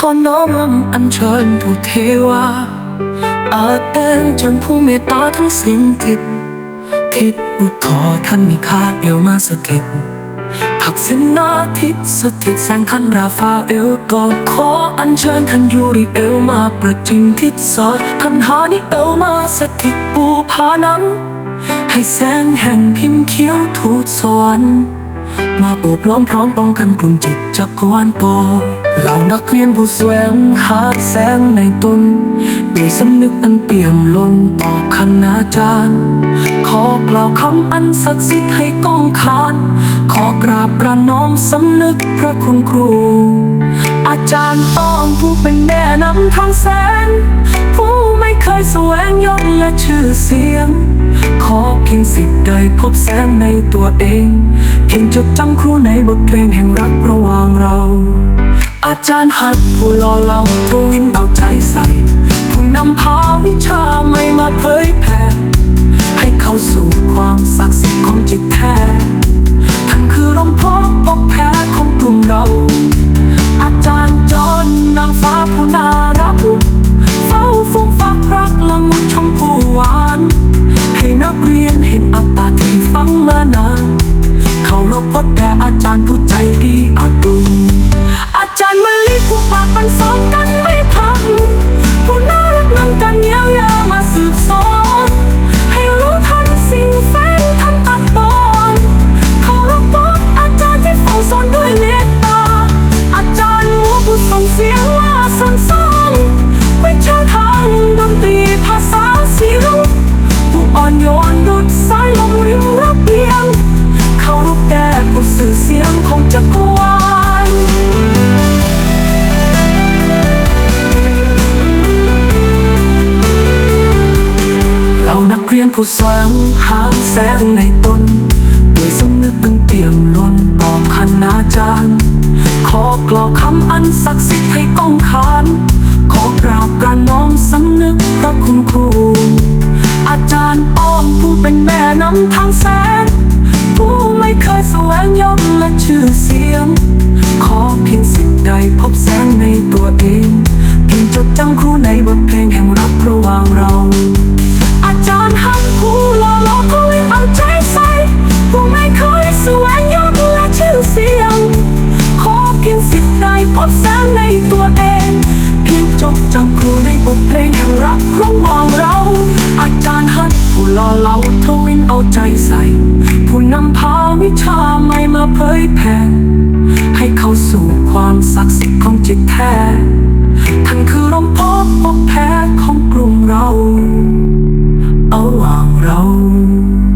ขอน้อมรำอัญเชิญผู้เทวาอาแต้งจนผู้เมตตาทั้งสิ้นทิศทิศอุทธรท่านมีคาดเอวมาสถิตผักสินนาทิศสถิตแสงขันราฟาเอลก็ขออัญเชิญท่านยูริเอลมาประจิมทิศสอดท่านหานิเอลมาสถิตปูพานังให้แสงแห่งพิมพ์เขียวทูตสวรรค์มาโอบล้อมพร้อมป้องกันกลุ่มจิตจักรวาลโป เหล่านักเรียนผู้แสวงหาแสงในตนด้วยสำนึกอันเปี่ยมล้นต่อคณาจารย์ ขอกล่าวคำอันศักดิ์สิทธิ์ให้ก้องขาน ขอกราบประนอมสำนึกพระคุณครู อาจารย์อ้อมผู้เป็นแนะนำทางแสง ผู้ไม่เคยแสวงยศและชื่อเสียง ขอเพียงสิทธิ์ได้พบแสงในตัวเอง เพียงจดจำครูในบทเพลงแห่งรักระหว่างเรา อาจารย์หัดผู้หล่อเราทวินเอาใจใส่ ผู้นำพาวิชาใหม่มาเผยแผ่ให้เข้าสู่ความศักดิ์สิทธิ์ของจิตแท้ท่านคือร่มโพปกแพ้ของกลุ่มเรา อาจารย์จอนนางฟ้าผู้น่ารักเฝ้าฟุ้งฟักรักละมุนชมพูหวาน ให้นักเรียน สอนกัน ยนผู้แสวงหาแสงในตนด้วยสำนึกเป็นเปี่ยมล้นต่อคณาจารย์ขอกล่าวคำอันศักดิ์สิทธิ์ให้ก้องขานขอกราบกระน้อมสำนึกพระคุณครู อาจารย์อ้อมผู้เป็นแม่นำทางแสงผู้ไม่เคยแสวงยศและชื่อเสียง ขอเพียงสิ่งใดพบแสงในตัวเองเพียงจดจำครูในบทเพลงแห่งรักระหว่างเรา อาจารย์ หักผู้หล่อหล่อผู้ไม่เอาใจใส่ผู้ไม่เคยแสวงยศและชื่อเสียง ขอเพียงสิทธิ์ได้พบแสงในตัวเอง เพียงจบจำครูในบทเพลงแห่งรักระหว่างเรา อาจารย์หัดผู้ล่อเราทวินเอาใจใส่ ผู้นำ know.